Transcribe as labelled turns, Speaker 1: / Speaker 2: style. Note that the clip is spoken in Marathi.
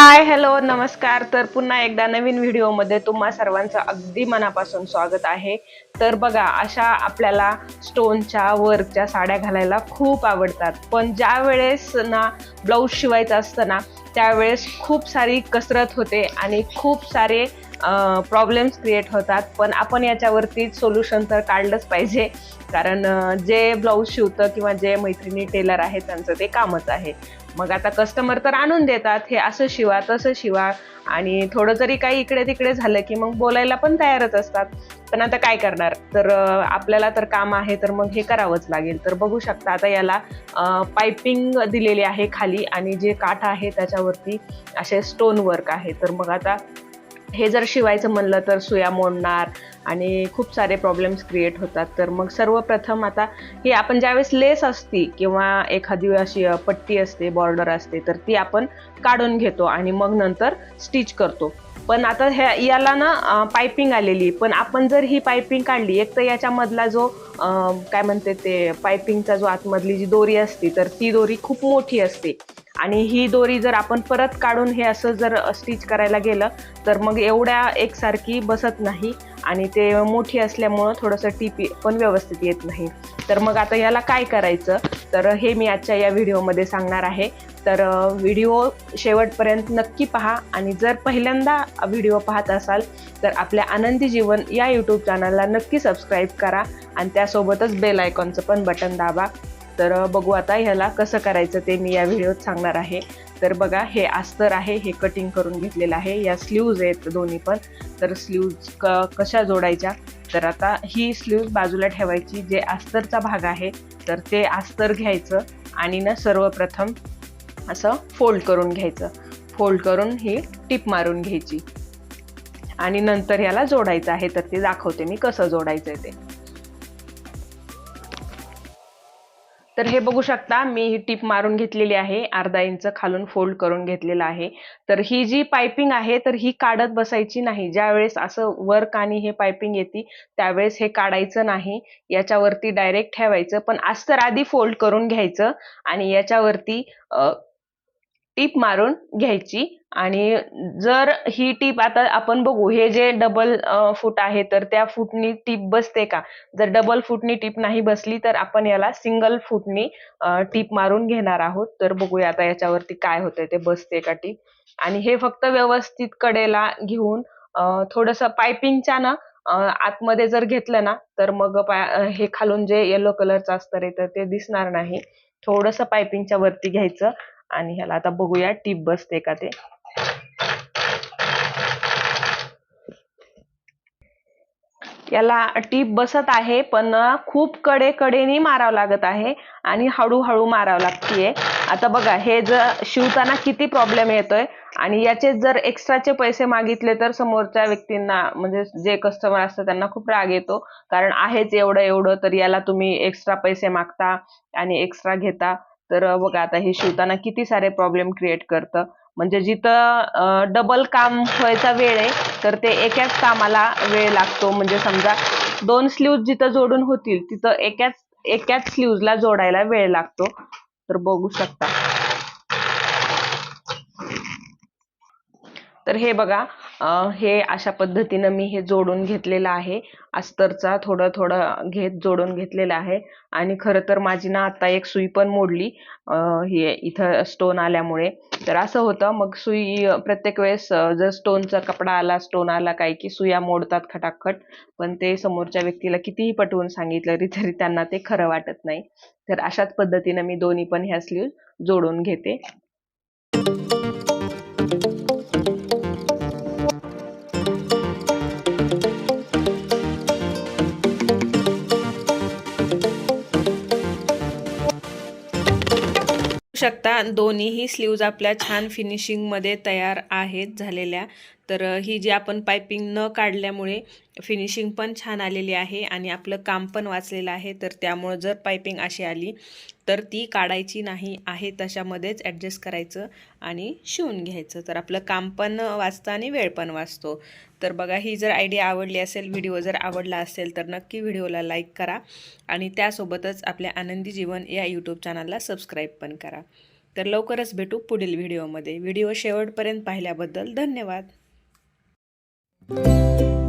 Speaker 1: हाय हॅलो नमस्कार. तर पुन्हा एकदा नवीन व्हिडिओमध्ये तुम्हा सर्वांचं अगदी मनापासून स्वागत आहे. तर बघा अशा आपल्याला स्टोनच्या वर्कच्या साड्या घालायला खूप आवडतात. पण ज्या वेळेस ना ब्लाऊज शिवायचं असतं ना त्यावेळेस खूप सारी कसरत होते आणि खूप सारे प्रॉब्लेम्स क्रिएट होतात. पण आपण याच्यावरती सोल्युशन तर काढलंच पाहिजे. कारण जे ब्लाऊज शिवतं किंवा जे मैत्रिणी टेलर आहे त्यांचं ते कामच आहे. मग आता कस्टमर तर आणून देतात हे असं शिवा तसं शिवा आणि थोडं जरी काही इकडे तिकडे झालं की मग बोलायला पण तयारच असतात. पण आता काय करणार? तर आपल्याला तर काम आहे तर मग हे करावंच लागेल. तर बघू शकता आता याला पायपिंग दिलेली आहे खाली आणि जे काठ आहे त्याच्यावरती असे स्टोन वर्क आहे. तर मग आता हे जर शिवायचं म्हणलं तर सुया मोडणार आणि खूप सारे प्रॉब्लेम्स क्रिएट होतात. तर मग सर्वप्रथम आता ही आपण ज्यावेळेस लेस असती किंवा एखादी अशी पट्टी असते बॉर्डर असते तर ती आपण काढून घेतो आणि मग नंतर स्टिच करतो. पण आता ह्या याला ना पायपिंग आलेली. पण आपण जर ही पायपिंग काढली एक तर याच्यामधला जो काय म्हणते ते पायपिंगचा जो आतमधली जी दोरी असते तर ती दोरी खूप मोठी असते. आणि ही दोरी जर आपण परत काढून हे असं जर स्टिच करायला गेलं तर मग एवढ्या एकसारखी बसत नाही आणि ते मोठी असल्यामुळं थोडंसं टीपी पण व्यवस्थित येत नाही. तर मग आता याला काय करायचं? तर हे मी आजच्या या व्हिडिओमध्ये सांगणार आहे. तर व्हिडिओ शेवटपर्यंत नक्की पहा आणि जर पहिल्यांदा व्हिडिओ पाहत असाल तर आपल्या आनंदी जीवन या यूट्यूब चॅनलला नक्की सबस्क्राईब करा आणि त्यासोबतच बेल आयकॉनचं पण बटन दाबा. तर बघू आता ह्याला कसं करायचं ते मी या व्हिडिओत सांगणार आहे. तर बघा हे अस्तर आहे हे कटिंग करून घेतलेलं आहे. या स्लीव्ज आहेत दोन्ही पण. तर स्लीव्ज क कशा जोडायच्या? तर आता ही स्लीव्ज बाजूला ठेवायची जे अस्तरचा भाग आहे तर ते अस्तर घ्यायचं आणि ना सर्वप्रथम असं फोल्ड करून घ्यायचं. फोल्ड करून ही टिप मारून घ्यायची. आणि नंतर ह्याला जोडायचं आहे तर ते दाखवते मी कसं जोडायचं आहे ते. तर हे बघू शकता मी ही टीप मारून घेतलेली आहे. अर्धा इंच खालून फोल्ड करून घेतलेला आहे. तर ही जी पायपिंग आहे तर ही काढत बसायची नाही. ज्यावेळेस असं वर्क आणि हे पायपिंग येते त्यावेळेस हे काढायचं नाही. याच्यावरती डायरेक्ट ठेवायचं. पण अस्तर आधी फोल्ड करून घ्यायचं आणि याच्यावरती टीप मारून घ्यायची. आणि जर ही टीप आता आपण बघू हे जे डबल फूट आहे तर त्या फूटनी टीप बसते का? जर डबल फूटनी टीप नाही बसली तर आपण याला सिंगल फूटनी टीप मारून घेणार आहोत. तर बघूया आता याच्यावरती काय होतंय ते बसते का टीप? आणि हे फक्त व्यवस्थित कडेला घेऊन थोडस पायपिंगच्या ना आतमध्ये जर घेतलं ना तर मग हे खालून जे येलो कलरचं असतं रे तर ते दिसणार नाही. थोडस पायपिंगच्या वरती घ्यायचं. आणि ह्याला आता बघूया टीप बसते का ते. याला टीप बसत आहे पण खूप कडे कडेने मारावं लागत आहे आणि हळूहळू मारावं लागतीये. आता बघा हे जर शिवताना किती प्रॉब्लेम येतोय आणि याचे जर एक्स्ट्राचे पैसे मागितले तर समोरच्या व्यक्तींना म्हणजे जे कस्टमर असतात त्यांना खूप राग येतो. कारण आहेच एवढं एवढं तर याला तुम्ही एक्स्ट्रा पैसे मागता आणि एक्स्ट्रा घेता. तर बघा आता हे शिवताना किती सारे प्रॉब्लेम क्रिएट करतं. म्हणजे जिथं डबल काम व्हायचा वेळ आहे तर ते एकाच कामाला वेळ लागतो. म्हणजे समजा दोन स्लीव्ज जिथं जोडून होतील तिथं एकाच एकाच स्लीव्जला जोडायला वेळ लागतो. तर बघू शकता. तर हे बघा हे अशा पद्धतीनं मी हे जोडून घेतलेलं आहे. अस्तरचा थोडं थोडं घेत जोडून घेतलेलं आहे. आणि खरं तर माझी ना आता एक सुई पण मोडली हे इथं स्टोन आल्यामुळे. तर असं होतं मग सुई प्रत्येक वेळेस जर स्टोनचा कपडा आला स्टोन आला काय की सुया मोडतात खटाखट. पण ते समोरच्या व्यक्तीला कितीही पटवून सांगितलं तरी तरी त्यांना ते खरं वाटत नाही. तर अशाच पद्धतीनं मी दोन्ही पण ह्या स्लीव जोडून घेते. शकता. दोन्हीही स्लीव्ज आपल्या छान फिनिशिंगमध्ये तयार आहेत झालेल्या. तर ही जी आपण पायपिंग न काढल्यामुळे फिनिशिंग पण छान आलेली आहे आणि आपलं काम पण वाचलेलं आहे तर त्यामुळं जर पायपिंग अशी आली तर ती काढायची नाही आहे तशामध्येच ॲडजस्ट करायचं आणि शिवून घ्यायचं. तर आपलं काम पण वाचतं आणि वेळ पण वाचतो. तर बघा ही जर आयडिया आवडली असेल व्हिडिओ जर आवडला असेल तर नक्की व्हिडिओला लाईक करा आणि त्यासोबतच आपल्या आनंदी जीवन या यूट्यूब चॅनलला सबस्क्राईब पण करा. तर लवकरच भेटू पुढील व्हिडिओमध्ये. व्हिडिओ शेवटपर्यंत पाहिल्याबद्दल धन्यवाद. Música